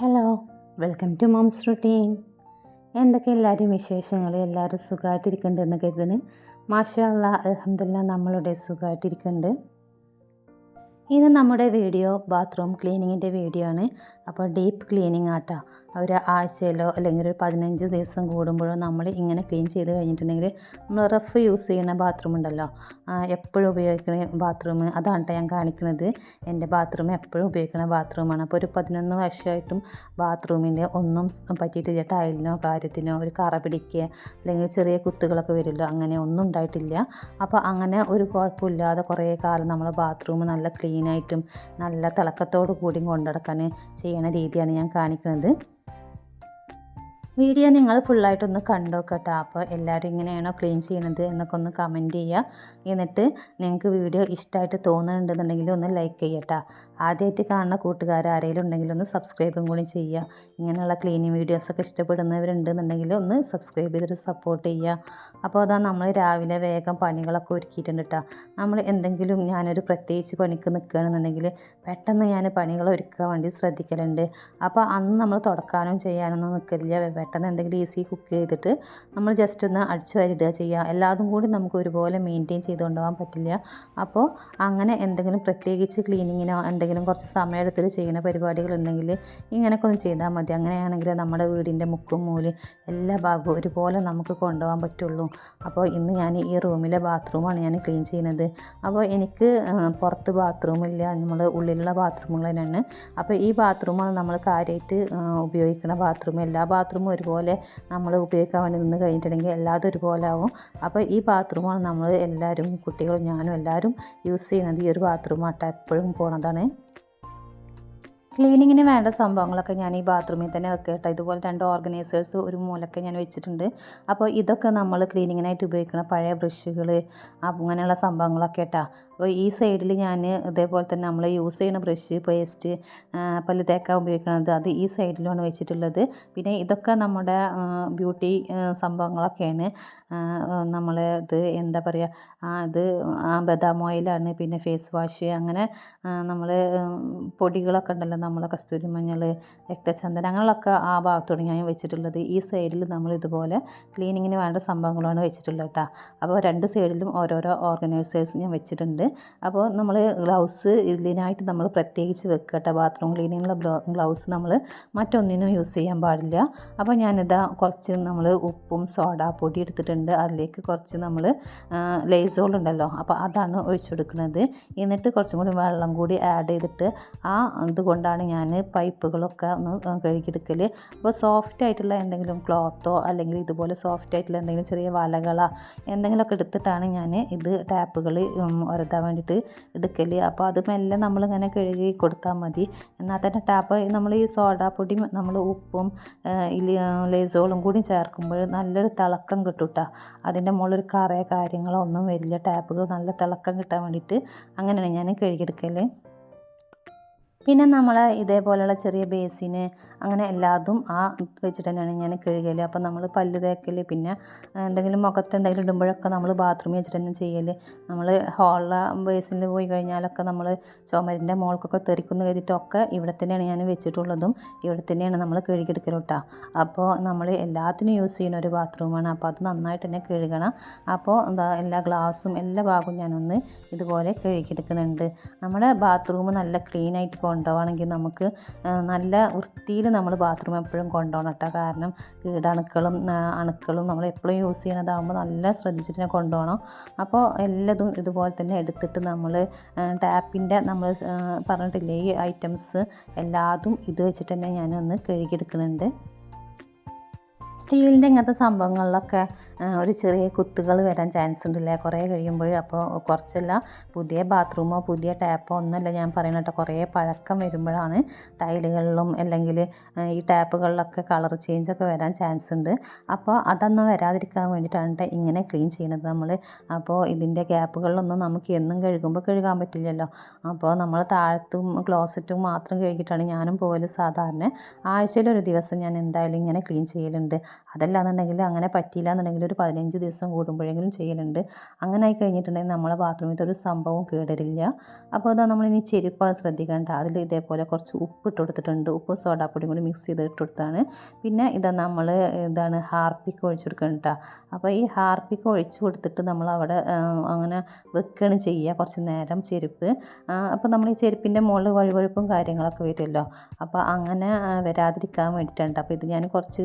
Hello welcome to mom's routine എന്തൊക്കെ എല്ലാവരും വിശേഷങ്ങൾ? എല്ലാവരും സുഖമായിട്ടിരിക്കുന്നുണ്ട് എന്ന് കരുതുന്നു. മാഷാ അല്ലാ അലഹമില്ല നമ്മളുടെ സുഖമായിട്ടിരിക്കുന്നുണ്ട്. ഇന്ന് നമ്മുടെ വീഡിയോ ബാത്റൂം ക്ലീനിങ്ങിന്റെ വീഡിയോ ആണ്. അപ്പോൾ ഡീപ്പ് ക്ലീനിങ് ആട്ടോ. ഒരു ആഴ്ചയിലോ അല്ലെങ്കിൽ ഒരു പതിനഞ്ച് ദിവസം കൂടുമ്പോഴോ നമ്മൾ ഇങ്ങനെ ക്ലീൻ ചെയ്ത് കഴിഞ്ഞിട്ടുണ്ടെങ്കിൽ നമ്മൾ റഫ് യൂസ് ചെയ്യുന്ന ബാത്റൂം ഉണ്ടല്ലോ. എപ്പോഴും ഉപയോഗിക്കുന്ന ബാത്റൂം അതാണ് ഞാൻ കാണിക്കുന്നത് എന്റെ ബാത്റൂം എപ്പോഴും ഉപയോഗിക്കുന്ന ബാത്റൂമാണ് അപ്പോൾ ഒരു പതിനൊന്ന് വർഷമായിട്ടും ബാത്റൂമിന്റെ ഒന്നും പറ്റിയിട്ടില്ല. ടൈലിനോ കാര്യത്തിനോ ഒരു കറ പിടിക്കുക അല്ലെങ്കിൽ ചെറിയ കുത്തുകളൊക്കെ വരുമല്ലോ അങ്ങനെ ഒന്നും ഉണ്ടായിട്ടില്ല. അപ്പോൾ അങ്ങനെ ഒരു കുഴപ്പമില്ലാതെ കുറേ കാലം നമ്മൾ ബാത്റൂം നല്ല ക്ലീനായിട്ടും നല്ല തിളക്കത്തോടു കൂടി കൊണ്ടുനടക്കാൻ ചെയ്യണ രീതിയാണ് ഞാൻ കാണിക്കുന്നത് വീഡിയോ നിങ്ങൾ ഫുള്ളായിട്ടൊന്ന് കണ്ടോക്കട്ടോ. അപ്പോൾ എല്ലാവരും ഇങ്ങനെയാണോ ക്ലീൻ ചെയ്യണത് എന്നൊക്കെ ഒന്ന് കമന്റ് ചെയ്യുക. എന്നിട്ട് നിങ്ങൾക്ക് വീഡിയോ ഇഷ്ടമായിട്ട് തോന്നുന്നുണ്ടെന്നുണ്ടെങ്കിൽ ഒന്ന് ലൈക്ക് ചെയ്യട്ടോ. ആദ്യമായിട്ട് കാണുന്ന കൂട്ടുകാർ ആരെങ്കിലും ഉണ്ടെങ്കിൽ ഒന്ന് സബ്സ്ക്രൈബും കൂടി ചെയ്യുക. ഇങ്ങനെയുള്ള ക്ലീനിങ് വീഡിയോസൊക്കെ ഇഷ്ടപ്പെടുന്നവരുണ്ടെന്നുണ്ടെങ്കിൽ ഒന്ന് സബ്സ്ക്രൈബ് ചെയ്തിട്ട് സപ്പോർട്ട് ചെയ്യുക. അപ്പോൾ അതാ നമ്മൾ രാവിലെ വേഗം പണികളൊക്കെ ഒരുക്കിയിട്ടുണ്ട് കേട്ടോ. നമ്മൾ എന്തെങ്കിലും ഞാനൊരു പ്രത്യേകിച്ച് പണിക്ക് നിൽക്കുകയാണെന്നുണ്ടെങ്കിൽ പെട്ടെന്ന് ഞാൻ പണികൾ ഒരുക്കാൻ വേണ്ടി ശ്രദ്ധിക്കലുണ്ട്. അപ്പോൾ അന്ന് നമ്മൾ തുടക്കാനും ചെയ്യാനൊന്നും നിൽക്കില്ല. പെട്ടെന്ന് എന്തെങ്കിലും ഈസി കുക്ക് ചെയ്തിട്ട് നമ്മൾ ജസ്റ്റ് ഒന്ന് അടിച്ചു വാരിടുക ചെയ്യുക. എല്ലാതും കൂടി നമുക്ക് ഒരുപോലെ മെയിന്റെയിൻ ചെയ്ത് കൊണ്ടുപോകാൻ പറ്റില്ല. അപ്പോൾ അങ്ങനെ എന്തെങ്കിലും പ്രത്യേകിച്ച് ക്ലീനിങ്ങിനോ എന്തെങ്കിലും കുറച്ച് സമയം എടുത്തിട്ട് ചെയ്യുന്ന പരിപാടികളുണ്ടെങ്കിൽ ഇങ്ങനെയൊക്കെ ഒന്ന് ചെയ്താൽ മതി. അങ്ങനെയാണെങ്കിൽ നമ്മുടെ വീടിന്റെ മുക്കും മൂലും എല്ലാ ഭാഗവും ഒരുപോലെ നമുക്ക് കൊണ്ടുപോകാൻ പറ്റുള്ളൂ. അപ്പോൾ ഇന്ന് ഞാൻ ഈ റൂമിലെ ബാത്റൂമാണ് ഞാൻ ക്ലീൻ ചെയ്യുന്നത്. അപ്പോൾ എനിക്ക് പുറത്ത് ബാത്റൂമില്ല നമ്മൾ ഉള്ളിലുള്ള ബാത്റൂമുകൾ അപ്പോൾ ഈ ബാത്റൂമാണ് നമ്മൾ കാര്യമായിട്ട് ഉപയോഗിക്കുന്ന ബാത്റൂം എല്ലാ ബാത്റൂമും ഒരുപോലെ നമ്മൾ ഉപയോഗിക്കാൻ വേണ്ടി നിന്ന് കഴിഞ്ഞിട്ടുണ്ടെങ്കിൽ എല്ലാതും ഒരുപോലെ ആവും. അപ്പോൾ ഈ ബാത്റൂമാണ് നമ്മൾ എല്ലാവരും കുട്ടികളും ഞാനും എല്ലാവരും യൂസ് ചെയ്യുന്നത്. ഈ ഒരു ബാത്റൂമാട്ട എപ്പോഴും പോണതാണ്. ക്ലീനിങ്ങിന് വേണ്ട സംഭവങ്ങളൊക്കെ ഞാൻ ഈ ബാത്റൂമിൽ തന്നെ വെക്കട്ടെ ഇതുപോലെ രണ്ട് ഓർഗനൈസേഴ്സ് ഒരു മൂലൊക്കെ ഞാൻ വെച്ചിട്ടുണ്ട്. അപ്പോൾ ഇതൊക്കെ നമ്മൾ ക്ലീനിങ്ങിനായിട്ട് ഉപയോഗിക്കുന്ന പഴയ ബ്രഷുകൾ അങ്ങനെയുള്ള സംഭവങ്ങളൊക്കെ കേട്ടോ. അപ്പോൾ ഈ സൈഡിൽ ഞാൻ ഇതേപോലെ തന്നെ നമ്മൾ യൂസ് ചെയ്യുന്ന ബ്രഷ് പേസ്റ്റ് പല്ല് തേക്കാൻ ഉപയോഗിക്കുന്നത്. അത് ഈ സൈഡിലാണ് വെച്ചിട്ടുള്ളത്. പിന്നെ ഇതൊക്കെ നമ്മുടെ ബ്യൂട്ടി സംഭവങ്ങളൊക്കെയാണ്. നമ്മൾ ഇത് എന്താ പറയുക അത് ബദാം ഓയിലാണ് പിന്നെ ഫേസ് വാഷ് അങ്ങനെ നമ്മൾ പൊടികളൊക്കെ ഉണ്ടല്ലോ നമ്മൾ കസ്തൂരി മഞ്ഞൾ രക്തചന്ദനം അങ്ങനെയുള്ളൊക്കെ ആ ഭാഗത്തോട് ഞാൻ വെച്ചിട്ടുള്ളത്. ഈ സൈഡിൽ നമ്മൾ ഇതുപോലെ ക്ലീനിങ്ങിന് വേണ്ട സംഭവങ്ങളാണ് വെച്ചിട്ടുള്ളത് കേട്ടോ. അപ്പോൾ രണ്ട് സൈഡിലും ഓരോരോ ഓർഗനൈസേഴ്സ് ഞാൻ വെച്ചിട്ടുണ്ട്. അപ്പോൾ നമ്മൾ ഗ്ലൗസ് ഇതിനായിട്ട് നമ്മൾ പ്രത്യേകിച്ച് വെക്കുക കേട്ടോ ബാത്റൂം ക്ലീനിങ്ങുള്ള ഗ്ലൗസ് നമ്മൾ മറ്റൊന്നിനും യൂസ് ചെയ്യാൻ പാടില്ല. അപ്പോൾ ഞാനിതാ കുറച്ച് നമ്മൾ ഉപ്പും സോഡ പൊടി എടുത്തിട്ടുണ്ട്. അതിലേക്ക് കുറച്ച് നമ്മൾ ലേസോൾ ഉണ്ടല്ലോ. അപ്പോൾ അതാണ് ഒഴിച്ചു കൊടുക്കുന്നത്. എന്നിട്ട് കുറച്ചും കൂടി വെള്ളം കൂടി ആഡ് ചെയ്തിട്ട് ആ ഇതുകൊണ്ടാണ് ഞാൻ പൈപ്പുകളൊക്കെ ഒന്ന് കഴുകിയെടുക്കൽ അപ്പോൾ സോഫ്റ്റ് ആയിട്ടുള്ള എന്തെങ്കിലും ക്ലോത്തോ അല്ലെങ്കിൽ ഇതുപോലെ സോഫ്റ്റ് ആയിട്ടുള്ള എന്തെങ്കിലും ചെറിയ വലകളോ എന്തെങ്കിലുമൊക്കെ എടുത്തിട്ടാണ് ഞാൻ ഇത് ടാപ്പുകൾ ഉരതാൻ വേണ്ടിയിട്ട് എടുക്കൽ അപ്പോൾ അത് മെല്ലെ നമ്മളിങ്ങനെ കഴുകി കൊടുത്താൽ മതി. എന്നാൽ തന്നെ ടാപ്പ് നമ്മൾ ഈ സോഡാപ്പൊടി നമ്മൾ ഉപ്പും ലേസോളും കൂടി ചേർക്കുമ്പോൾ നല്ലൊരു തിളക്കം കിട്ടും കേട്ടോ അതിന്റെ മുകളിൽ കറയോ കാര്യങ്ങളോ ഒന്നും വരില്ല. ടാപ്പുകൾ നല്ല തിളക്കം കിട്ടാൻ വേണ്ടിയിട്ട് അങ്ങനെയാണ് ഞാൻ കഴുകിയെടുക്കൽ പിന്നെ നമ്മൾ ഇതേപോലെയുള്ള ചെറിയ ബേസിന് അങ്ങനെ എല്ലാതും ആ വെച്ചിട്ട് തന്നെയാണ് ഞാൻ കഴുകൽ അപ്പോൾ നമ്മൾ പല്ല് തേക്കൽ പിന്നെ എന്തെങ്കിലും മുഖത്ത് എന്തെങ്കിലും ഇടുമ്പോഴൊക്കെ നമ്മൾ ബാത്റൂമിൽ വെച്ചിട്ട് തന്നെ ചെയ്യൽ നമ്മൾ ഹോളിലെ ബേസിനിൽ പോയി കഴിഞ്ഞാലൊക്കെ നമ്മൾ ചുമരിന്റെ മോൾക്കൊക്കെ തെറിക്കുന്നു കരുതിയിട്ടൊക്കെ ഇവിടെ തന്നെയാണ് ഞാൻ വെച്ചിട്ടുള്ളതും. ഇവിടെ തന്നെയാണ് നമ്മൾ കഴുകിയെടുക്കൽ കേട്ടോ അപ്പോൾ നമ്മൾ എല്ലാത്തിനും യൂസ് ചെയ്യുന്ന ഒരു ബാത്റൂമാണ് അപ്പോൾ അത് നന്നായിട്ട് തന്നെ കഴുകണം. അപ്പോൾ എന്താ എല്ലാ ഗ്ലാസും എല്ലാ ഭാഗവും ഞാനൊന്ന് ഇതുപോലെ കഴുകിയെടുക്കുന്നുണ്ട്. നമ്മുടെ ബാത്റൂം നല്ല ക്ലീൻ ആയിട്ട് കൊണ്ടുപോകണമെങ്കിൽ നമുക്ക് നല്ല വൃത്തിയിൽ നമ്മൾ ബാത്റൂം എപ്പോഴും കൊണ്ടുപോകണം കേട്ടോ. കാരണം കീടണുക്കളും അണുക്കളും നമ്മൾ എപ്പോഴും യൂസ് ചെയ്യണതാകുമ്പോൾ നല്ല ശ്രദ്ധിച്ചിട്ട് തന്നെ കൊണ്ടുപോകണം. അപ്പോൾ എല്ലാതും ഇതുപോലെ തന്നെ എടുത്തിട്ട് നമ്മൾ ടാപ്പിന്റെ നമ്മൾ പറഞ്ഞിട്ടില്ലേ ഈ ഐറ്റംസ് എല്ലാതും ഇത് വെച്ചിട്ട് തന്നെ ഞാനൊന്ന് കഴുകിയെടുക്കുന്നുണ്ട്. സ്റ്റീലിന്റെ ഇങ്ങനത്തെ സംഭവങ്ങളിലൊക്കെ ഒരു ചെറിയ കുത്തുകൾ വരാൻ ചാൻസ് ഉണ്ടല്ലേ? കുറേ കഴിയുമ്പോൾ അപ്പോൾ കുറച്ചല്ല പുതിയ ബാത്റൂമോ പുതിയ ടാപ്പോ ഒന്നുമല്ല ഞാൻ പറയുന്നത് കേട്ടോ. കുറേ പഴക്കം വരുമ്പോഴാണ് ടൈലുകളിലും അല്ലെങ്കിൽ ഈ ടാപ്പുകളിലൊക്കെ കളർ ചേഞ്ചൊക്കെ വരാൻ ചാൻസ് ഉണ്ട്. അപ്പോൾ അതൊന്നും വരാതിരിക്കാൻ വേണ്ടിയിട്ടാണ് ഇങ്ങനെ ക്ലീൻ ചെയ്യുന്നത് നമ്മൾ അപ്പോൾ ഇതിന്റെ ഗ്യാപ്പുകളിലൊന്നും നമുക്ക് എന്നും കഴുകുമ്പോൾ കഴുകാൻ പറ്റില്ലല്ലോ. അപ്പോൾ നമ്മൾ താഴത്തും ക്ലോസറ്റും മാത്രം കഴുകിയിട്ടാണ് ഞാനും പോകൽ സാധാരണ. ആഴ്ചയിലൊരു ദിവസം ഞാൻ എന്തായാലും ഇങ്ങനെ ക്ലീൻ ചെയ്യലുണ്ട്. അതല്ലാന്നുണ്ടെങ്കിൽ അങ്ങനെ പറ്റിയില്ല എന്നുണ്ടെങ്കിൽ ഒരു പതിനഞ്ച് ദിവസം കൂടുമ്പോഴെങ്കിലും ചെയ്യലുണ്ട്. അങ്ങനെ ആയി കഴിഞ്ഞിട്ടുണ്ടെങ്കിൽ നമ്മളെ ബാത്റൂമിൽ ഒരു സംഭവം കേടരില്ല. അപ്പോൾ ഇതാ നമ്മളിനി ചെരുപ്പാണ് ശ്രദ്ധിക്കേണ്ട അതിൽ ഇതേപോലെ കുറച്ച് ഉപ്പ് ഇട്ട് കൊടുത്തിട്ടുണ്ട്. ഉപ്പ് സോഡാപ്പൊടിയും കൂടി മിക്സ് ചെയ്ത് ഇട്ട് കൊടുത്താണ്. പിന്നെ ഇതാ നമ്മൾ ഇതാണ് ഹാർപ്പിക്ക് ഒഴിച്ചു കൊടുക്കണം കേട്ടോ. അപ്പോൾ ഈ ഹാർപ്പിക്ക് ഒഴിച്ചു കൊടുത്തിട്ട് നമ്മൾ അവിടെ അങ്ങനെ വെക്കുകയാണ് ചെയ്യുക. കുറച്ച് നേരം ചെരുപ്പ്. അപ്പോൾ നമ്മൾ ഈ ചെരുപ്പിന്റെ മുകളിൽ വഴുവഴുപ്പും കാര്യങ്ങളൊക്കെ വരുമല്ലോ. അപ്പോൾ അങ്ങനെ വരാതിരിക്കാൻ വേണ്ടിയിട്ടുണ്ട് അപ്പോൾ ഇത് ഞാൻ കുറച്ച്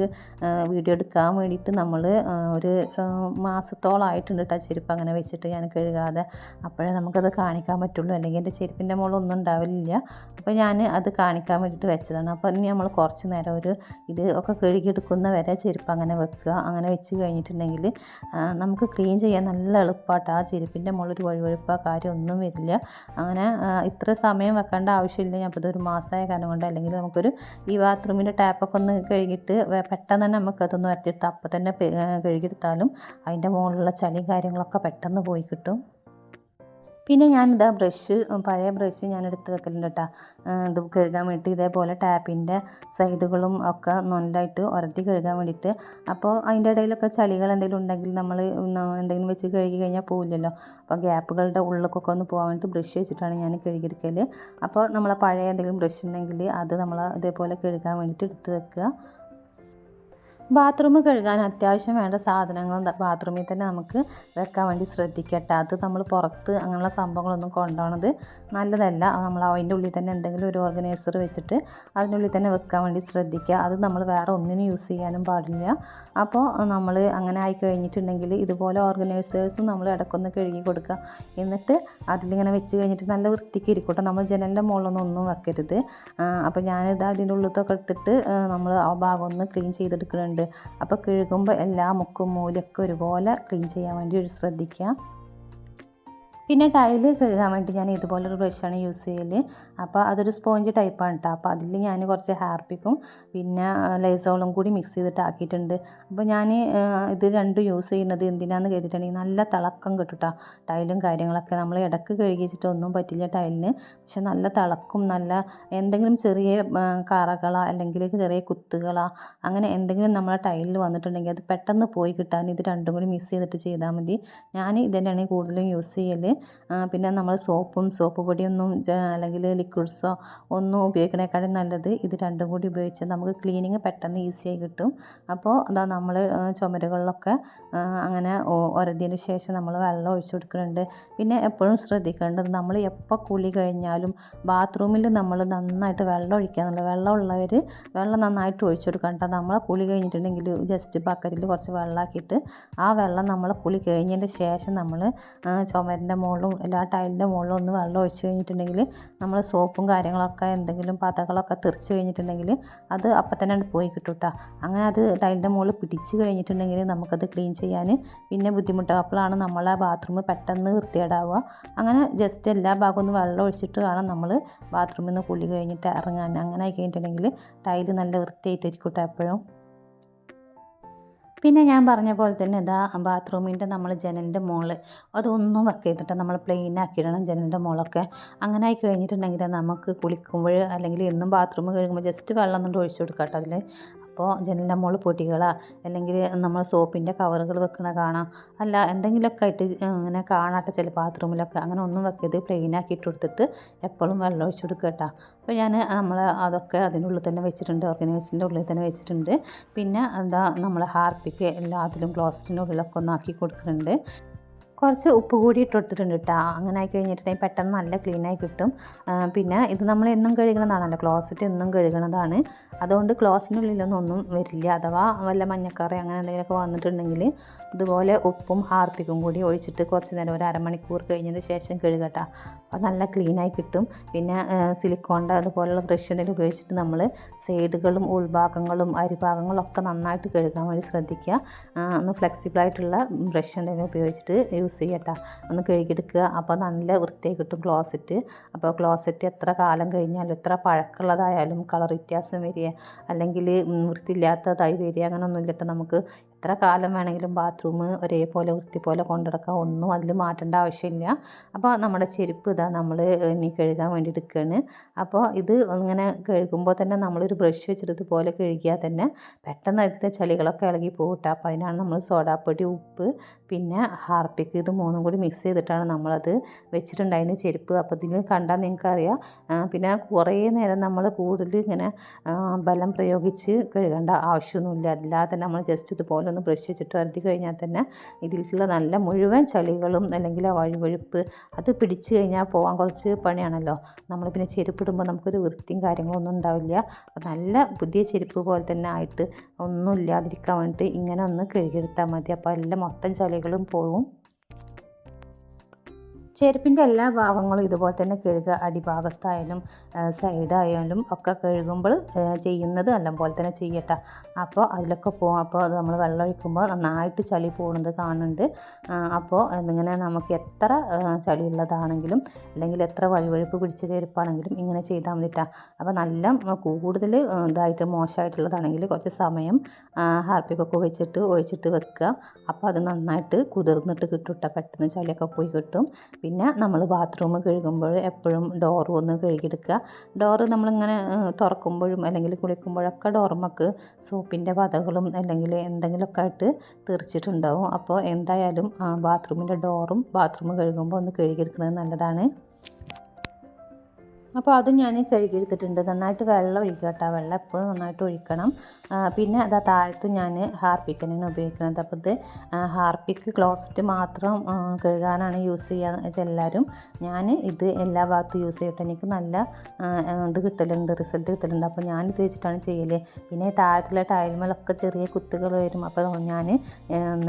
വീഡിയോ എടുക്കാൻ വേണ്ടിയിട്ട് നമ്മൾ ഒരു മാസത്തോളമായിട്ടുണ്ട് കേട്ടോ ചെരുപ്പ് അങ്ങനെ വെച്ചിട്ട് ഞാൻ കഴുകാതെ. അപ്പോഴേ നമുക്കത് കാണിക്കാൻ പറ്റുള്ളൂ. അല്ലെങ്കിൽ എന്റെ ചെരുപ്പിന്റെ മുകളൊന്നും ഉണ്ടാവില്ല. അപ്പോൾ ഞാൻ അത് കാണിക്കാൻ വേണ്ടിയിട്ട് വെച്ചതാണ്. അപ്പോൾ ഇനി നമ്മൾ കുറച്ച് നേരം ഒരു ഇത് ഒക്കെ കഴുകിയെടുക്കുന്ന വരെ ചെരുപ്പ് അങ്ങനെ വെക്കുക. അങ്ങനെ വെച്ച് കഴിഞ്ഞിട്ടുണ്ടെങ്കിൽ നമുക്ക് ക്ലീൻ ചെയ്യാൻ നല്ല എളുപ്പമായിട്ട് ആ ചെരുപ്പിന്റെ മുകളിൽ ഒരു വഴുവഴുപ്പോ കാര്യം ഒന്നും വരില്ല. അങ്ങനെ ഇത്ര സമയം വെക്കേണ്ട ആവശ്യമില്ല. ഞാൻ ഇപ്പോൾ ഇതൊരു മാസമായ കാരണം കൊണ്ട് അല്ലെങ്കിൽ നമുക്കൊരു ഈ ബാത്റൂമിന്റെ ടാപ്പൊക്കെ ഒന്ന് കഴുകിയിട്ട് പെട്ടെന്ന് തന്നെ നമുക്കതൊന്ന് വരത്തിയെടുത്ത് അപ്പം തന്നെ കഴുകിയെടുത്താലും അതിന്റെ മുകളിലുള്ള ചളിയും കാര്യങ്ങളൊക്കെ പെട്ടെന്ന് പോയി കിട്ടും. പിന്നെ ഞാനിതാ ബ്രഷ് പഴയ ബ്രഷ് ഞാൻ എടുത്ത് വെക്കലുണ്ട് കേട്ടോ. ഇത് കഴുകാൻ വേണ്ടിയിട്ട് ഇതേപോലെ ടാപ്പിന്റെ സൈഡുകളും ഒക്കെ നല്ലതായിട്ട് ഉരത്തി കഴുകാൻ വേണ്ടിയിട്ട്. അപ്പോൾ അതിന്റെ ഇടയിലൊക്കെ ചളികൾ എന്തെങ്കിലും ഉണ്ടെങ്കിൽ നമ്മൾ എന്തെങ്കിലും വെച്ച് കഴുകി കഴിഞ്ഞാൽ പോവില്ലല്ലോ. അപ്പോൾ ഗ്യാപ്പുകളുടെ ഉള്ളിലൊക്കെ ഒന്ന് പോകാൻ വേണ്ടിയിട്ട് ബ്രഷ് വെച്ചിട്ടാണ് ഞാൻ കഴുകിയെടുക്കൽ അപ്പോൾ നമ്മളെ പഴയ എന്തെങ്കിലും ബ്രഷ് ഉണ്ടെങ്കിൽ അത് നമ്മൾ ഇതേപോലെ കഴുകാൻ വേണ്ടിയിട്ട് എടുത്ത് വെക്കുക. ബാത്റൂം കഴുകാൻ അത്യാവശ്യം വേണ്ട സാധനങ്ങൾ ബാത്റൂമിൽ തന്നെ നമുക്ക് വെക്കാൻ വേണ്ടി ശ്രദ്ധിക്കട്ടെ. അത് നമ്മൾ പുറത്ത് അങ്ങനെയുള്ള സംഭവങ്ങളൊന്നും കൊണ്ടുപോകണത് നല്ലതല്ല. നമ്മൾ അതിന്റെ ഉള്ളിൽ തന്നെ എന്തെങ്കിലും ഒരു ഓർഗനൈസർ വെച്ചിട്ട് അതിനുള്ളിൽ തന്നെ വെക്കാൻ വേണ്ടി ശ്രദ്ധിക്കുക. അത് നമ്മൾ വേറെ ഒന്നിനും യൂസ് ചെയ്യാനും പാടില്ല. അപ്പോൾ നമ്മൾ അങ്ങനെ ആയി കഴിഞ്ഞിട്ടുണ്ടെങ്കിൽ ഇതുപോലെ ഓർഗനൈസേഴ്സും നമ്മൾ ഇടക്കൊന്ന് കഴുകി കൊടുക്കുക. എന്നിട്ട് അതിലിങ്ങനെ വെച്ച് കഴിഞ്ഞിട്ട് നല്ല വൃത്തിക്ക് ഇരിക്കട്ടെ നമ്മൾ ജനലിന്റെ മുകളിലൊന്നും ഒന്നും വെക്കരുത്. അപ്പോൾ ഞാനിത് അതിന്റെ ഉള്ളിലത്തൊക്കെ എടുത്തിട്ട് നമ്മൾ ആ ഭാഗം ഒന്ന് ക്ലീൻ ചെയ്തെടുക്കുന്നുണ്ട് അപ്പോൾ കഴുകുമ്പോൾ എല്ലാ മുക്കും മൂലൊക്കെ ഒരുപോലെ ക്ലീൻ ചെയ്യാൻ വേണ്ടി ശ്രദ്ധിക്കുക. പിന്നെ ടൈൽ കഴുകാൻ വേണ്ടി ഞാൻ ഇതുപോലൊരു ബ്രഷാണ് യൂസ് ചെയ്യൽ അപ്പോൾ അതൊരു സ്പോഞ്ച് ടൈപ്പാണ് കേട്ടോ അപ്പോൾ അതിൽ ഞാൻ കുറച്ച് ഹാർപ്പിക്കും പിന്നെ ലൈസോളും കൂടി മിക്സ് ചെയ്തിട്ട് ആക്കിയിട്ടുണ്ട് അപ്പോൾ ഞാൻ ഇത് രണ്ടും യൂസ് ചെയ്യുന്നത് എന്തിനാന്ന് കരുതിയിട്ടുണ്ടെങ്കിൽ നല്ല തിളക്കം കിട്ടും ടൈലും കാര്യങ്ങളൊക്കെ നമ്മൾ ഇടയ്ക്ക് കഴുകിച്ചിട്ടൊന്നും പറ്റില്ല ടൈലിന് പക്ഷെ നല്ല തിളക്കും നല്ല എന്തെങ്കിലും ചെറിയ കറകളോ അല്ലെങ്കിൽ ചെറിയ കുത്തുകളോ അങ്ങനെ എന്തെങ്കിലും നമ്മളെ ടൈലിൽ വന്നിട്ടുണ്ടെങ്കിൽ അത് പെട്ടെന്ന് പോയി കിട്ടാൻ ഇത് രണ്ടും കൂടി മിക്സ് ചെയ്തിട്ട് ചെയ്താൽ മതി. ഞാൻ ഇതന്നെയാണ് കൂടുതലും യൂസ് ചെയ്യൽ പിന്നെ നമ്മൾ സോപ്പും സോപ്പ് പൊടിയൊന്നും അല്ലെങ്കിൽ ലിക്വിഡ്സോ ഒന്നും ഉപയോഗിക്കണേക്കാളും നല്ലത് ഇത് രണ്ടും കൂടി ഉപയോഗിച്ചാൽ നമുക്ക് ക്ലീനിങ് പെട്ടെന്ന് ഈസിയായി കിട്ടും. അപ്പോൾ അതാ നമ്മൾ ചുമരുകളിലൊക്കെ അങ്ങനെ ഒരതിന് ശേഷം നമ്മൾ വെള്ളം ഒഴിച്ചു കൊടുക്കുന്നുണ്ട്. പിന്നെ എപ്പോഴും ശ്രദ്ധിക്കേണ്ടത് നമ്മൾ എപ്പോൾ കുളി കഴിഞ്ഞാലും ബാത്റൂമിൽ നമ്മൾ നന്നായിട്ട് വെള്ളം ഒഴിക്കുക എന്നുള്ളത് വെള്ളം ഉള്ളവർ വെള്ളം നന്നായിട്ട് ഒഴിച്ചു കൊടുക്കണം നമ്മളെ കുളി കഴിഞ്ഞിട്ടുണ്ടെങ്കിൽ ജസ്റ്റ് ബക്കറ്റിൽ കുറച്ച് വെള്ളമാക്കിയിട്ട് ആ വെള്ളം നമ്മൾ കുളി കഴിഞ്ഞതിന്റെ ശേഷം നമ്മൾ ചുമരിന്റെ മുകളിലും എല്ലാ ടൈലിന്റെ മുകളിലും ഒന്ന് വെള്ളം ഒഴിച്ച് കഴിഞ്ഞിട്ടുണ്ടെങ്കിൽ നമ്മൾ സോപ്പും കാര്യങ്ങളൊക്കെ എന്തെങ്കിലും പതകളൊക്കെ തെറിച്ച് കഴിഞ്ഞിട്ടുണ്ടെങ്കിൽ അത് അപ്പം തന്നെ പോയി കിട്ടും അങ്ങനെ അത് ടൈലിന്റെ മുകളിൽ പിടിച്ച് കഴിഞ്ഞിട്ടുണ്ടെങ്കിൽ നമുക്കത് ക്ലീൻ ചെയ്യാൻ പിന്നെ ബുദ്ധിമുട്ടാവും അപ്പോഴാണ് നമ്മളെ ബാത്റൂം പെട്ടെന്ന് വൃത്തികേടാവുക. അങ്ങനെ ജസ്റ്റ് എല്ലാ ഭാഗവും ഒന്ന് വെള്ളം ഒഴിച്ചിട്ട് വേണം നമ്മൾ ബാത്റൂമിൽ നിന്ന് കുളി കഴിഞ്ഞിട്ട് ഇറങ്ങാൻ. അങ്ങനെ ആയി കഴിഞ്ഞിട്ടുണ്ടെങ്കിൽ ടൈൽ നല്ല വൃത്തിയായിട്ടിരിക്കും കേട്ടോ എപ്പോഴും. പിന്നെ ഞാൻ പറഞ്ഞ പോലെ തന്നെ ഇതാ ബാത്റൂമിന്റെ നമ്മൾ ജനലിന്റെ മുകളിൽ അതൊന്നും വർക്ക് ചെയ്തിട്ട് നമ്മൾ പ്ലെയിൻ ആക്കിയിടണം ജനലിന്റെ മുകളൊക്കെ അങ്ങനെ ആയി കഴിഞ്ഞിട്ടുണ്ടെങ്കിൽ നമുക്ക് കുളിക്കുമ്പോൾ അല്ലെങ്കിൽ എന്നും ബാത്റൂം കഴുകുമ്പോൾ ജസ്റ്റ് വെള്ളം ഒന്നും ഒഴിച്ചു കൊടുക്കാം കേട്ടോ അതിൽ അപ്പോൾ ജനലിന്റെ മുകളിൽ പൊടികളോ അല്ലെങ്കിൽ നമ്മൾ സോപ്പിന്റെ കവറുകൾ വെക്കണ കാണാം. അല്ല എന്തെങ്കിലുമൊക്കെ ആയിട്ട് ഇങ്ങനെ കാണാട്ടെ ചില ബാത്റൂമിലൊക്കെ. അങ്ങനെ ഒന്നും വെക്കരുത്. പ്ലെയിനാക്കി ഇട്ട് കൊടുത്തിട്ട് എപ്പോഴും വെള്ളം ഒഴിച്ചു കൊടുക്കുക കേട്ടോ. അപ്പോൾ ഞാൻ നമ്മൾ അതൊക്കെ അതിനുള്ളിൽ തന്നെ വെച്ചിട്ടുണ്ട്. ഓർഗനൈസിന്റെ ഉള്ളിൽ തന്നെ വെച്ചിട്ടുണ്ട്. പിന്നെ എന്താ നമ്മൾ ഹാർപ്പിക്ക് എല്ലാത്തിലും ഗ്ലോസിന്റെ ഉള്ളിലൊക്കെ ഒന്നാക്കി കൊടുക്കുന്നുണ്ട്. കുറച്ച് ഉപ്പ് കൂടി ഇട്ട് കൊടുത്തിട്ടുണ്ട് കേട്ടോ അങ്ങനെ ആയി കഴിഞ്ഞിട്ടുണ്ടെങ്കിൽ പെട്ടെന്ന് നല്ല ക്ലീനായി കിട്ടും. പിന്നെ ഇത് നമ്മൾ എന്നും കഴുകണതാണല്ലോ ക്ലോസറ്റ് എന്നും കഴുകണതാണ്. അതുകൊണ്ട് ക്ലോസിനുള്ളിലൊന്നും ഒന്നും വരില്ല. അഥവാ വല്ല മഞ്ഞക്കറി അങ്ങനെ എന്തെങ്കിലുമൊക്കെ വന്നിട്ടുണ്ടെങ്കിൽ ഇതുപോലെ ഉപ്പും ഹാർപ്പിക്കും കൂടി ഒഴിച്ചിട്ട് കുറച്ച് നേരം ഒരു അരമണിക്കൂർ കഴിഞ്ഞതിന് ശേഷം കഴുകട്ടോ അപ്പോൾ നല്ല ക്ലീനായി കിട്ടും. പിന്നെ സിലിക്കോണിന്റെ അതുപോലുള്ള ബ്രഷ് എന്തെങ്കിലും ഉപയോഗിച്ചിട്ട് നമ്മൾ സൈഡുകളും ഉൾഭാഗങ്ങളും അരിഭാഗങ്ങളും ഒക്കെ നന്നായിട്ട് കഴുകാൻ വേണ്ടി ശ്രദ്ധിക്കുക. ഒന്ന് ഫ്ലെക്സിബിളായിട്ടുള്ള ബ്രഷ് എന്തെങ്കിലും ഉപയോഗിച്ചിട്ട് യൂസ് ചെയ്യട്ടോ. ഒന്ന് കഴുകിയെടുക്കുക. അപ്പോൾ നല്ല വൃത്തിയായി കിട്ടും ക്ലോസറ്റ് അപ്പോൾ ക്ലോസറ്റ് എത്ര കാലം കഴിഞ്ഞാലും എത്ര പഴക്കമുള്ളതായാലും കളർ വ്യത്യാസം വരിക അല്ലെങ്കിൽ വൃത്തിയില്ലാത്തതായി വരിക അങ്ങനെ ഒന്നും ഇല്ലട്ടോ നമുക്ക്. എത്ര കാലം വേണമെങ്കിലും ബാത്റൂം ഒരേപോലെ വൃത്തി പോലെ കൊണ്ടുനടക്കാം ഒന്നും അതിൽ മാറ്റേണ്ട ആവശ്യമില്ല. അപ്പോൾ നമ്മുടെ ചെരുപ്പ് ഇതാ നമ്മൾ ഇനി കഴുകാൻ വേണ്ടി എടുക്കുകയാണ് അപ്പോൾ ഇത് ഇങ്ങനെ കഴുകുമ്പോൾ തന്നെ നമ്മളൊരു ബ്രഷ് വെച്ചിട്ട് ഇതുപോലെ കഴുകിയാൽ തന്നെ പെട്ടെന്ന് അതിലത്തെ ചളികളൊക്കെ ഇളകി പോകട്ടെ അപ്പോൾ അതിനാണ് നമ്മൾ സോഡാപ്പൊടി ഉപ്പ് പിന്നെ ഹാർപ്പിക്ക് ഇത് മൂന്നും കൂടി മിക്സ് ചെയ്തിട്ടാണ് നമ്മളത് വെച്ചിട്ടുണ്ടായിരുന്നത് ചെരുപ്പ്. അപ്പോൾ ഇതിൽ കണ്ടാൽ നിങ്ങൾക്കറിയാം പിന്നെ കുറേ നേരം നമ്മൾ കൂടുതൽ ഇങ്ങനെ ബലം പ്രയോഗിച്ച് കഴുകേണ്ട ആവശ്യമൊന്നുമില്ല. അല്ലാതെ നമ്മൾ ജസ്റ്റ് ഇതുപോലെ ഒന്ന് ബ്രഷ് വെച്ചിട്ട് വരുത്തി കഴിഞ്ഞാൽ തന്നെ ഇതിലുള്ള നല്ല മുഴുവൻ ചളികളും അല്ലെങ്കിൽ ആ വഴുവഴുപ്പ് അത് പിടിച്ച് കഴിഞ്ഞാൽ പോകാൻ കുറച്ച് പണിയാണല്ലോ. നമ്മൾ പിന്നെ ചെരുപ്പിടുമ്പോൾ നമുക്കൊരു വൃത്തിയും കാര്യങ്ങളൊന്നും ഉണ്ടാവില്ല. അപ്പോൾ നല്ല പുതിയ ചെരുപ്പ് പോലെ തന്നെ ആയിട്ട് ഒന്നും ഇല്ലാതിരിക്കാൻ വേണ്ടിയിട്ട് ഇങ്ങനെ ഒന്ന് കഴുകിയെടുത്താൽ മതി. അപ്പോൾ എല്ലാം മൊത്തം ചളികളും പോകും ചെരുപ്പിന്റെ എല്ലാ ഭാഗങ്ങളും ഇതുപോലെ തന്നെ കഴുകുക അടിഭാഗത്തായാലും സൈഡായാലും ഒക്കെ കഴുകുമ്പോൾ ചെയ്യുന്നത് നല്ലപോലെ തന്നെ ചെയ്യട്ടെ. അപ്പോൾ അതിലൊക്കെ പോകും അപ്പോൾ അത് നമ്മൾ വെള്ളം ഒഴിക്കുമ്പോൾ നന്നായിട്ട് ചളി പോകുന്നത് കാണുന്നുണ്ട്. അപ്പോൾ ഇങ്ങനെ നമുക്ക് എത്ര ചളി ഉള്ളതാണെങ്കിലും അല്ലെങ്കിൽ എത്ര വഴുവഴുപ്പ് പിടിച്ച ചെരുപ്പാണെങ്കിലും ഇങ്ങനെ ചെയ്താൽ മതിട്ടാ. അപ്പോൾ നല്ല കൂടുതൽ ഇതായിട്ട് മോശമായിട്ടുള്ളതാണെങ്കിൽ കുറച്ച് സമയം ഹാർപ്പിക്കൊക്കെ വെച്ചിട്ട് ഒഴിച്ചിട്ട് വെക്കുക. അപ്പോൾ അത് നന്നായിട്ട് കുതിർന്നിട്ട് കിട്ടും ട്ടോ. പെട്ടെന്ന് ചളിയൊക്കെ പോയി കിട്ടും. പിന്നെ നമ്മൾ ബാത്റൂം കഴുകുമ്പോൾ എപ്പോഴും ഡോറും ഒന്ന് കഴുകിയെടുക്കുക. ഡോറ് നമ്മളിങ്ങനെ തുറക്കുമ്പോഴും അല്ലെങ്കിൽ കുളിക്കുമ്പോഴൊക്കെ ഡോർമക്ക് സോപ്പിന്റെ പതകളും അല്ലെങ്കിൽ എന്തെങ്കിലുമൊക്കെ ആയിട്ട് തെറിച്ചിട്ടുണ്ടാവും. അപ്പോൾ എന്തായാലും ബാത്റൂമിന്റെ ഡോറും ബാത്റൂം കഴുകുമ്പോൾ ഒന്ന് കഴുകിയെടുക്കുന്നത് നല്ലതാണ്. അപ്പോൾ അതും ഞാൻ കഴുകിയെടുത്തിട്ടുണ്ട്. നന്നായിട്ട് വെള്ളം ഒഴിക്കുക കേട്ടോ. വെള്ളം എപ്പോഴും നന്നായിട്ട് ഒഴിക്കണം. പിന്നെ അതാ താഴത്ത് ഞാൻ ഹാർപ്പിക്കനാണ് ഉപയോഗിക്കുന്നത്. അപ്പോൾ ഇത് ഹാർപ്പിക്ക് ക്ലോസറ്റ് മാത്രം കഴുകാനാണ് യൂസ് ചെയ്യുക എല്ലാവരും ഞാൻ ഇത് എല്ലാ ഭാഗത്തും യൂസ് ചെയ്തിട്ട് എനിക്ക് നല്ല ഇത് കിട്ടലുണ്ട് റിസൾട്ട് കിട്ടലുണ്ട്. അപ്പോൾ ഞാൻ ഇത് വെച്ചിട്ടാണ് ചെയ്യൽ പിന്നെ താഴത്തുള്ള ടൈൽമേലൊക്കെ ചെറിയ കുത്തുകൾ വരും. അപ്പോൾ ഞാൻ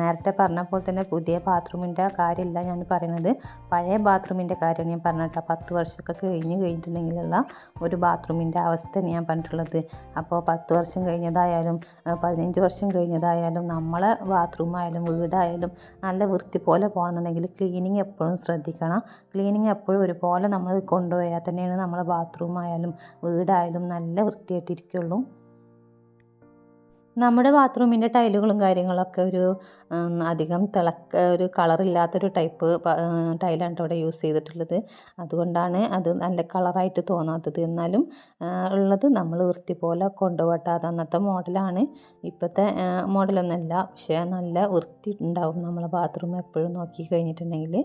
നേരത്തെ പറഞ്ഞ പോലെ തന്നെ പുതിയ ബാത്റൂമിന്റെ കാര്യമില്ല ഞാൻ പറയുന്നത് പഴയ ബാത്റൂമിന്റെ കാര്യമാണ് ഞാൻ പറഞ്ഞിട്ട് പത്ത് വർഷമൊക്കെ കഴിഞ്ഞ് കഴിഞ്ഞിട്ടുണ്ടെങ്കിലുള്ള ഒരു ബാത്റൂമിന്റെ അവസ്ഥയാണ് ഞാൻ പറഞ്ഞിട്ടുള്ളത്. അപ്പോൾ പത്ത് വർഷം കഴിഞ്ഞതായാലും പതിനഞ്ച് വർഷം കഴിഞ്ഞതായാലും നമ്മളെ ബാത്റൂമായാലും വീടായാലും നല്ല വൃത്തി പോലെ പോകണമെന്നുണ്ടെങ്കിൽ ക്ലീനിങ് എപ്പോഴും ശ്രദ്ധിക്കണം. ക്ലീനിങ് എപ്പോഴും ഒരുപോലെ നമ്മൾ കൊണ്ടുപോയാൽ തന്നെയാണ് നമ്മളെ ബാത്റൂമായാലും വീടായാലും നല്ല വൃത്തിയായിട്ടിരിക്കുള്ളൂ. നമ്മുടെ ബാത്റൂമിന്റെ ടൈലുകളും കാര്യങ്ങളൊക്കെ ഒരു അധികം തിളക്ക ഒരു കളറില്ലാത്തൊരു ടൈപ്പ് ടൈലാണ് ഇവിടെ യൂസ് ചെയ്തിട്ടുള്ളത്. അതുകൊണ്ടാണ് അത് നല്ല കളറായിട്ട് തോന്നാത്തത്. എന്നാലും ഉള്ളത് നമ്മൾ വൃത്തി പോലെ കൊണ്ടുപോട്ടാതെ അന്നത്തെ മോഡലാണ്. ഇപ്പോഴത്തെ മോഡലൊന്നല്ല പക്ഷേ നല്ല വൃത്തി ഉണ്ടാവും നമ്മളെ ബാത്റൂം എപ്പോഴും നോക്കി കഴിഞ്ഞിട്ടുണ്ടെങ്കിൽ.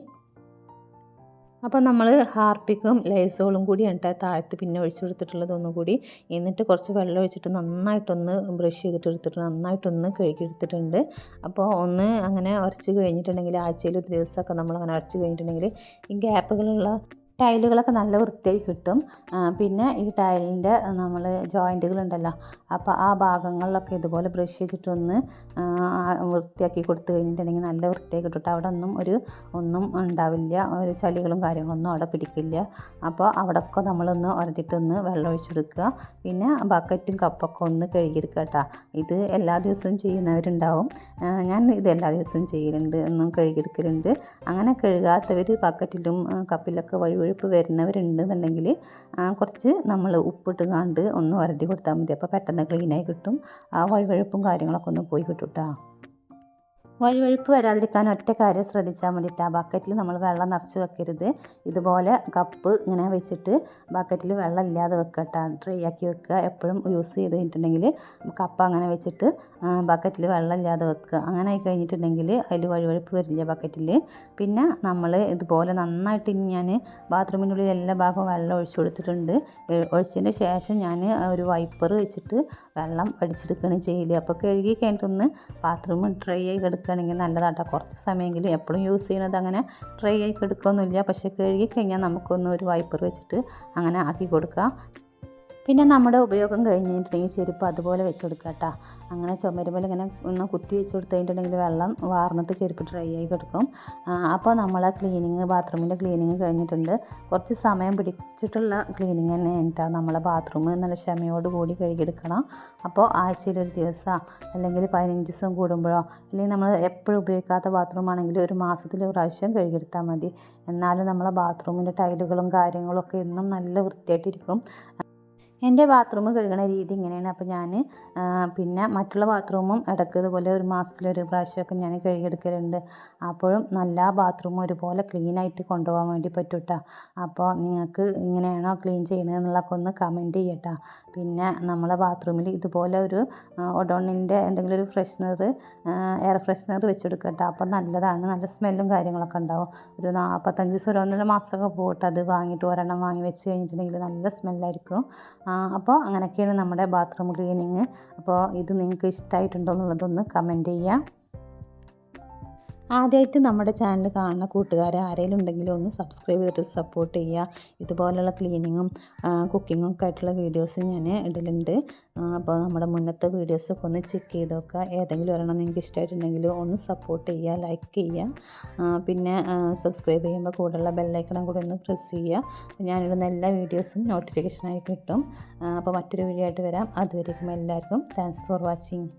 അപ്പോൾ നമ്മൾ ഹാർപ്പിക്കും ലൈസോളും കൂടി എന്നിട്ട് താഴത്ത് പിന്നെ ഒഴിച്ചു കൊടുത്തിട്ടുള്ളത് ഒന്നുകൂടി എന്നിട്ട് കുറച്ച് വെള്ളം ഒഴിച്ചിട്ട് നന്നായിട്ടൊന്ന് ബ്രഷ് ചെയ്തിട്ട് എടുത്തിട്ട് നന്നായിട്ടൊന്ന് കഴുകി എടുത്തിട്ടുണ്ട്. അപ്പോൾ ഒന്ന് അങ്ങനെ ഉരച്ച് കഴിഞ്ഞിട്ടുണ്ടെങ്കിൽ ആഴ്ചയിൽ ഒരു ദിവസമൊക്കെ നമ്മൾ അങ്ങനെ ഉരച്ച് കഴിഞ്ഞിട്ടുണ്ടെങ്കിൽ ഈ ഗ്യാപ്പുകളുള്ള ടൈലുകളൊക്കെ നല്ല വൃത്തിയായി കിട്ടും. പിന്നെ ഈ ടൈലിന്റെ നമ്മൾ ജോയിന്റുകളുണ്ടല്ലോ. അപ്പോൾ ആ ഭാഗങ്ങളിലൊക്കെ ഇതുപോലെ ബ്രഷ് വെച്ചിട്ടൊന്ന് വൃത്തിയാക്കി കൊടുത്തു കഴിഞ്ഞിട്ടുണ്ടെങ്കിൽ നല്ല വൃത്തിയായി കിട്ടും. അവിടെ ഒന്നും ഒരു ഒന്നും ഉണ്ടാവില്ല. ഒരു ചളികളും കാര്യങ്ങളൊന്നും അവിടെ പിടിക്കില്ല. അപ്പോൾ അവിടെയൊക്കെ നമ്മളൊന്ന് ഉരട്ടിട്ടൊന്ന് വെള്ളം ഒഴിച്ചെടുക്കുക. പിന്നെ ബക്കറ്റും കപ്പൊക്കെ ഒന്ന് കഴുകിയെടുക്കുക കേട്ടോ ഇത് എല്ലാ ദിവസവും ചെയ്യുന്നവരുണ്ടാവും. ഞാൻ ഇത് എല്ലാ ദിവസവും ചെയ്യലുണ്ട്. ഒന്നും കഴുകിയെടുക്കലുണ്ട്. അങ്ങനെ കഴുകാത്തവർ ബക്കറ്റിലും കപ്പിലൊക്കെ കപ്പിലൊക്കെ വഴുവഴുപ്പ് വരുന്നവരുണ്ടെന്നുണ്ടെങ്കിൽ ആ, കുറച്ച് നമ്മൾ ഉപ്പിട്ട് കാണ്ട് ഒന്ന് വരട്ടി കൊടുത്താൽ മതി. അപ്പോൾ പെട്ടെന്ന് ക്ലീനായി കിട്ടും. ആ വഴുവഴുപ്പും കാര്യങ്ങളൊക്കെ ഒന്ന് പോയി കിട്ടും കേട്ടോ വഴുവഴുപ്പ് വരാതിരിക്കാൻ ഒറ്റ കാര്യം ശ്രദ്ധിച്ചാൽ മതിയിട്ട് ആ ബക്കറ്റിൽ നമ്മൾ വെള്ളം നിറച്ച് വെക്കരുത്. ഇതുപോലെ കപ്പ് ഇങ്ങനെ വെച്ചിട്ട് ബക്കറ്റിൽ വെള്ളം ഇല്ലാതെ വെക്കട്ടെ ഡ്രൈ ആക്കി വെക്കുക. എപ്പോഴും യൂസ് ചെയ്ത് കഴിഞ്ഞിട്ടുണ്ടെങ്കിൽ കപ്പ് അങ്ങനെ വെച്ചിട്ട് ബക്കറ്റിൽ വെള്ളം ഇല്ലാതെ വെക്കുക. അങ്ങനെ ആയി കഴിഞ്ഞിട്ടുണ്ടെങ്കിൽ അതിൽ വഴുവഴുപ്പ് വരില്ല ബക്കറ്റിൽ. പിന്നെ നമ്മൾ ഇതുപോലെ നന്നായിട്ട് ഇനി ഞാൻ ബാത്റൂമിനുള്ളിൽ എല്ലാ ഭാഗവും വെള്ളം ഒഴിച്ചു കൊടുത്തിട്ടുണ്ട്. ഒഴിച്ചതിന് ശേഷം ഞാൻ ഒരു വൈപ്പർ വെച്ചിട്ട് വെള്ളം അടിച്ചെടുക്കുകയാണ് ചെയ്യൽ. അപ്പോൾ കഴുകി കഴിഞ്ഞിട്ടൊന്ന് ബാത്റൂം ഡ്രൈ ആയി കിടക്കുകയാണെങ്കിൽ നല്ലതാട്ടോ. കുറച്ച് സമയമെങ്കിലും എപ്പോഴും യൂസ് ചെയ്യുന്നത് അങ്ങനെ ഡ്രൈ ആയി എടുക്കുകയൊന്നുമില്ല. പക്ഷേ കഴുകി കഴിഞ്ഞാൽ നമുക്കൊന്ന് ഒരു വൈപ്പർ വെച്ചിട്ട് അങ്ങനെ ആക്കി കൊടുക്കുക. പിന്നെ നമ്മുടെ ഉപയോഗം കഴിഞ്ഞിട്ടുണ്ടെങ്കിൽ ചെരുപ്പ് അതുപോലെ വെച്ച് കൊടുക്കുക കേട്ടോ അങ്ങനെ ചുമരുമ്പോൾ ഇങ്ങനെ ഒന്ന് കുത്തി വെച്ച് കൊടുത്തിട്ടുണ്ടെങ്കിൽ വെള്ളം വാർന്നിട്ട് ചെരുപ്പ് ഡ്രൈ ആയി കിടക്കും. അപ്പോൾ നമ്മളെ ക്ലീനിങ് ബാത്റൂമിന്റെ ക്ലീനിങ് കഴിഞ്ഞിട്ടുണ്ട്. കുറച്ച് സമയം പിടിച്ചിട്ടുള്ള ക്ലീനിങ് തന്നെ കേട്ടോ നമ്മളെ ബാത്റൂം നല്ല ക്ഷമയോട് കൂടി കഴുകിയെടുക്കണം. അപ്പോൾ ആഴ്ചയിൽ ഒരു ദിവസം അല്ലെങ്കിൽ പതിനഞ്ച് ദിവസം കൂടുമ്പോഴോ അല്ലെങ്കിൽ നമ്മൾ എപ്പോഴും ഉപയോഗിക്കാത്ത ബാത്റൂം ആണെങ്കിൽ ഒരു മാസത്തിൽ ഒരു പ്രാവശ്യം കഴുകിയെടുത്താൽ മതി. എന്നാലും നമ്മളെ ബാത്റൂമിന്റെ ടൈലുകളും കാര്യങ്ങളും ഒക്കെ എന്നും നല്ല വൃത്തിയായിട്ടിരിക്കും. എന്റെ ബാത്റൂം കഴുകണ രീതി ഇങ്ങനെയാണ്. അപ്പോൾ ഞാൻ പിന്നെ മറ്റുള്ള ബാത്റൂമും ഇടയ്ക്ക് ഇതുപോലെ ഒരു മാസത്തിലൊരു പ്രാവശ്യമൊക്കെ ഞാൻ കഴുകിയെടുക്കലുണ്ട്. അപ്പോഴും നല്ല ബാത്റൂമും ഒരുപോലെ ക്ലീനായിട്ട് കൊണ്ടുപോകാൻ വേണ്ടി പറ്റും കേട്ടോ അപ്പോൾ നിങ്ങൾക്ക് ഇങ്ങനെയാണോ ക്ലീൻ ചെയ്യണത് എന്നുള്ളതൊക്കെ ഒന്ന് കമന്റ് ചെയ്യട്ടോ. പിന്നെ നമ്മളെ ബാത്റൂമിൽ ഇതുപോലെ ഒരു ഒഡോണിന്റെ എന്തെങ്കിലും ഒരു ഫ്രഷ്നർ എയർ ഫ്രഷ്നർ വെച്ചെടുക്കുക കേട്ടോ അപ്പോൾ നല്ലതാണ്. നല്ല സ്മെല്ലും കാര്യങ്ങളൊക്കെ ഉണ്ടാവും. ഒരു നാൽപ്പത്തഞ്ച് ദിവസം ഒരു ഒന്നര മാസമൊക്കെ പോയിട്ട് അത് വാങ്ങിയിട്ട് ഒരെണ്ണം വാങ്ങി വെച്ച് കഴിഞ്ഞിട്ടുണ്ടെങ്കിൽ നല്ല സ്മെല്ലായിരിക്കും അപ്പോൾ അങ്ങനെയൊക്കെയാണ് നമ്മുടെ ബാത്റൂം ക്ലീനിങ് അപ്പോൾ ഇത് നിങ്ങൾക്ക് ഇഷ്ടമായിട്ടുണ്ടോ എന്നുള്ളതൊന്ന് കമന്റ് ചെയ്യാം. ആദ്യമായിട്ട് നമ്മുടെ ചാനൽ കാണുന്ന കൂട്ടുകാർ ആരെങ്കിലും ഉണ്ടെങ്കിലും ഒന്ന് സബ്സ്ക്രൈബ് ചെയ്തിട്ട് സപ്പോർട്ട് ചെയ്യുക. ഇതുപോലുള്ള ക്ലീനിങ്ങും കുക്കിങ്ങും ഒക്കെ ആയിട്ടുള്ള വീഡിയോസ് ഞാൻ ഇടലുണ്ട്. അപ്പോൾ നമ്മുടെ മുന്നത്തെ വീഡിയോസൊക്കെ ഒന്ന് ചെക്ക് ചെയ്ത് നോക്കുക. ഏതെങ്കിലും ഒരെണ്ണം നിങ്ങൾക്ക് ഇഷ്ടമായിട്ടുണ്ടെങ്കിൽ ഒന്ന് സപ്പോർട്ട് ചെയ്യുക ലൈക്ക് ചെയ്യുക. പിന്നെ സബ്സ്ക്രൈബ് ചെയ്യുമ്പോൾ കൂടെയുള്ള ബെല്ലൈക്കണം കൂടെ ഒന്ന് പ്രസ് ചെയ്യുക. ഞാനിടുന്ന എല്ലാ വീഡിയോസും നോട്ടിഫിക്കേഷനായി കിട്ടും. അപ്പോൾ മറ്റൊരു വീഡിയോ ആയിട്ട് വരാം. അതുവരേക്കും എല്ലാവർക്കും താങ്ക്സ് ഫോർ വാച്ചിങ്